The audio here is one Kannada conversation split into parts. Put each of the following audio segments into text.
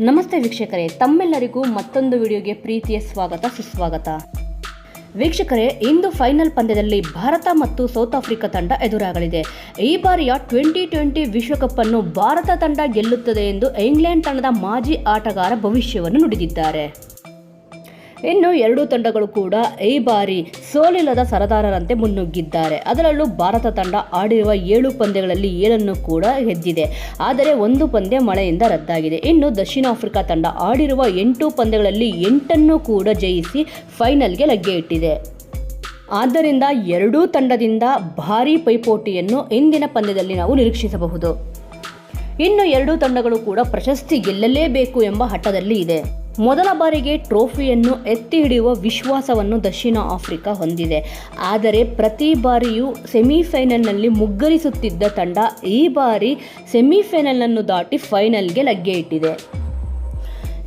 ನಮಸ್ತೆ ವೀಕ್ಷಕರೇ, ತಮ್ಮೆಲ್ಲರಿಗೂ ಮತ್ತೊಂದು ವಿಡಿಯೋಗೆ ಪ್ರೀತಿಯ ಸ್ವಾಗತ, ಸುಸ್ವಾಗತ. ವೀಕ್ಷಕರೇ, ಇಂದು ಫೈನಲ್ ಪಂದ್ಯದಲ್ಲಿ ಭಾರತ ಮತ್ತು ಸೌತ್ ಆಫ್ರಿಕಾ ತಂಡ ಎದುರಾಗಲಿದೆ. ಈ ಬಾರಿಯ ಟ್ವೆಂಟಿ ಟ್ವೆಂಟಿ ವಿಶ್ವಕಪ್ ಅನ್ನು ಭಾರತ ತಂಡ ಗೆಲ್ಲುತ್ತದೆ ಎಂದು ಇಂಗ್ಲೆಂಡ್ ತಂಡದ ಮಾಜಿ ಆಟಗಾರ ಭವಿಷ್ಯವನ್ನು ನುಡಿದಿದ್ದಾರೆ. ಇನ್ನು ಎರಡೂ ತಂಡಗಳು ಕೂಡ ಈ ಬಾರಿ ಸೋಲಿಲ್ಲದ ಸರದಾರರಂತೆ ಮುನ್ನುಗ್ಗಿದ್ದಾರೆ. ಅದರಲ್ಲೂ ಭಾರತ ತಂಡ ಆಡಿರುವ ಏಳು ಪಂದ್ಯಗಳಲ್ಲಿ ಏಳನ್ನು ಕೂಡ ಗೆದ್ದಿದೆ. ಆದರೆ ಒಂದು ಪಂದ್ಯ ಮಳೆಯಿಂದ ರದ್ದಾಗಿದೆ. ಇನ್ನು ದಕ್ಷಿಣ ಆಫ್ರಿಕಾ ತಂಡ ಆಡಿರುವ ಎಂಟು ಪಂದ್ಯಗಳಲ್ಲಿ ಎಂಟನ್ನು ಕೂಡ ಜಯಿಸಿ ಫೈನಲ್ಗೆ ಲಗ್ಗೆ ಇಟ್ಟಿದೆ. ಆದ್ದರಿಂದ ಎರಡೂ ತಂಡದಿಂದ ಭಾರೀ ಪೈಪೋಟಿಯನ್ನು ಇಂದಿನ ಪಂದ್ಯದಲ್ಲಿ ನಾವು ನಿರೀಕ್ಷಿಸಬಹುದು. ಇನ್ನು ಎರಡೂ ತಂಡಗಳು ಕೂಡ ಪ್ರಶಸ್ತಿ ಗೆಲ್ಲಲೇಬೇಕು ಎಂಬ ಹಠದಲ್ಲಿ ಇದೆ. ಮೊದಲ ಬಾರಿಗೆ ಟ್ರೋಫಿಯನ್ನು ಎತ್ತಿ ಹಿಡಿಯುವ ವಿಶ್ವಾಸವನ್ನು ದಕ್ಷಿಣ ಆಫ್ರಿಕಾ ಹೊಂದಿದೆ. ಆದರೆ ಪ್ರತಿ ಬಾರಿಯೂ ಸೆಮಿಫೈನಲ್ನಲ್ಲಿ ಮುಗ್ಗರಿಸುತ್ತಿದ್ದ ತಂಡ ಈ ಬಾರಿ ಸೆಮಿಫೈನಲನ್ನು ದಾಟಿ ಫೈನಲ್ಗೆ ಲಗ್ಗೆ ಇಟ್ಟಿದೆ.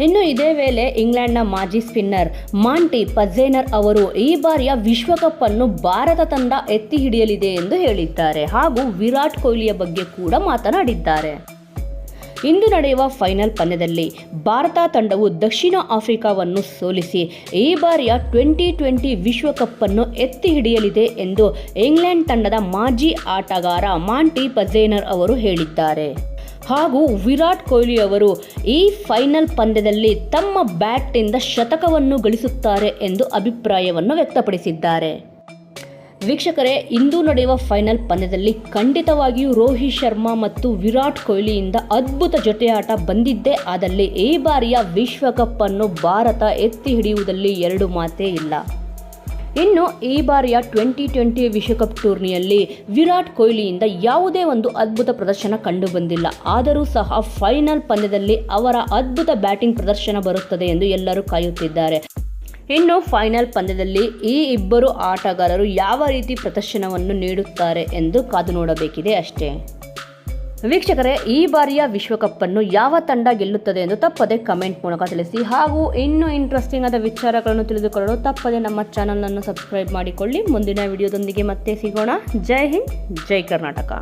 ಇನ್ನು ಇದೇ ವೇಳೆ ಇಂಗ್ಲೆಂಡ್ನ ಮಾಜಿ ಸ್ಪಿನ್ನರ್ ಮಾಂಟಿ ಪಜೇನರ್ ಅವರು ಈ ಬಾರಿಯ ವಿಶ್ವಕಪ್ ಅನ್ನು ಭಾರತ ತಂಡ ಎತ್ತಿ ಹಿಡಿಯಲಿದೆ ಎಂದು ಹೇಳಿದ್ದಾರೆ ಹಾಗೂ ವಿರಾಟ್ ಕೊಹ್ಲಿಯ ಬಗ್ಗೆ ಕೂಡ ಮಾತನಾಡಿದ್ದಾರೆ. ಇಂದು ನಡೆಯುವ ಫೈನಲ್ ಪಂದ್ಯದಲ್ಲಿ ಭಾರತ ತಂಡವು ದಕ್ಷಿಣ ಆಫ್ರಿಕಾವನ್ನು ಸೋಲಿಸಿ ಈ ಬಾರಿಯ ಟ್ವೆಂಟಿ ಟ್ವೆಂಟಿ ವಿಶ್ವಕಪ್ ಅನ್ನು ಎತ್ತಿ ಹಿಡಿಯಲಿದೆ ಎಂದು ಇಂಗ್ಲೆಂಡ್ ತಂಡದ ಮಾಜಿ ಆಟಗಾರ ಮಾಂಟಿ ಪಜೇನರ್ ಅವರು ಹೇಳಿದ್ದಾರೆ. ಹಾಗೂ ವಿರಾಟ್ ಕೊಹ್ಲಿ ಅವರು ಈ ಫೈನಲ್ ಪಂದ್ಯದಲ್ಲಿ ತಮ್ಮ ಬ್ಯಾಟ್ನಿಂದ ಶತಕವನ್ನು ಗಳಿಸುತ್ತಾರೆ ಎಂದು ಅಭಿಪ್ರಾಯವನ್ನು ವ್ಯಕ್ತಪಡಿಸಿದ್ದಾರೆ. ವೀಕ್ಷಕರೇ, ಇಂದು ನಡೆಯುವ ಫೈನಲ್ ಪಂದ್ಯದಲ್ಲಿ ಖಂಡಿತವಾಗಿಯೂ ರೋಹಿತ್ ಶರ್ಮಾ ಮತ್ತು ವಿರಾಟ್ ಕೊಹ್ಲಿಯಿಂದ ಅದ್ಭುತ ಜೊತೆಯಾಟ ಬಂದಿದ್ದೇ ಆದಲ್ಲಿ ಈ ಬಾರಿಯ ವಿಶ್ವಕಪ್ ಅನ್ನು ಭಾರತ ಎತ್ತಿ ಹಿಡಿಯುವುದಲ್ಲಿ ಎರಡು ಮಾತೇ ಇಲ್ಲ. ಇನ್ನು ಈ ಬಾರಿಯ ಟ್ವೆಂಟಿ ಟ್ವೆಂಟಿ ವಿಶ್ವಕಪ್ ಟೂರ್ನಿಯಲ್ಲಿ ವಿರಾಟ್ ಕೊಹ್ಲಿಯಿಂದ ಯಾವುದೇ ಒಂದು ಅದ್ಭುತ ಪ್ರದರ್ಶನ ಕಂಡುಬಂದಿಲ್ಲ. ಆದರೂ ಸಹ ಫೈನಲ್ ಪಂದ್ಯದಲ್ಲಿ ಅವರ ಅದ್ಭುತ ಬ್ಯಾಟಿಂಗ್ ಪ್ರದರ್ಶನ ಬರುತ್ತದೆ ಎಂದು ಎಲ್ಲರೂ ಕಾಯುತ್ತಿದ್ದಾರೆ. ಇನ್ನು ಫೈನಲ್ ಪಂದ್ಯದಲ್ಲಿ ಈ ಇಬ್ಬರು ಆಟಗಾರರು ಯಾವ ರೀತಿ ಪ್ರದರ್ಶನವನ್ನು ನೀಡುತ್ತಾರೆ ಎಂದು ಕಾದು ನೋಡಬೇಕಿದೆ ಅಷ್ಟೇ. ವೀಕ್ಷಕರೇ, ಈ ಬಾರಿಯ ವಿಶ್ವಕಪ್ ಅನ್ನು ಯಾವ ತಂಡ ಗೆಲ್ಲುತ್ತದೆ ಎಂದು ತಪ್ಪದೆ ಕಮೆಂಟ್ ಮೂಲಕ ತಿಳಿಸಿ ಹಾಗೂ ಇನ್ನೂ ಇಂಟ್ರೆಸ್ಟಿಂಗ್ ಆದ ವಿಚಾರಗಳನ್ನು ತಿಳಿದುಕೊಳ್ಳಲು ತಪ್ಪದೆ ನಮ್ಮ ಚಾನಲನ್ನು ಸಬ್ಸ್ಕ್ರೈಬ್ ಮಾಡಿಕೊಳ್ಳಿ. ಮುಂದಿನ ವಿಡಿಯೋದೊಂದಿಗೆ ಮತ್ತೆ ಸಿಗೋಣ. ಜೈ ಹಿಂದ್, ಜೈ ಕರ್ನಾಟಕ.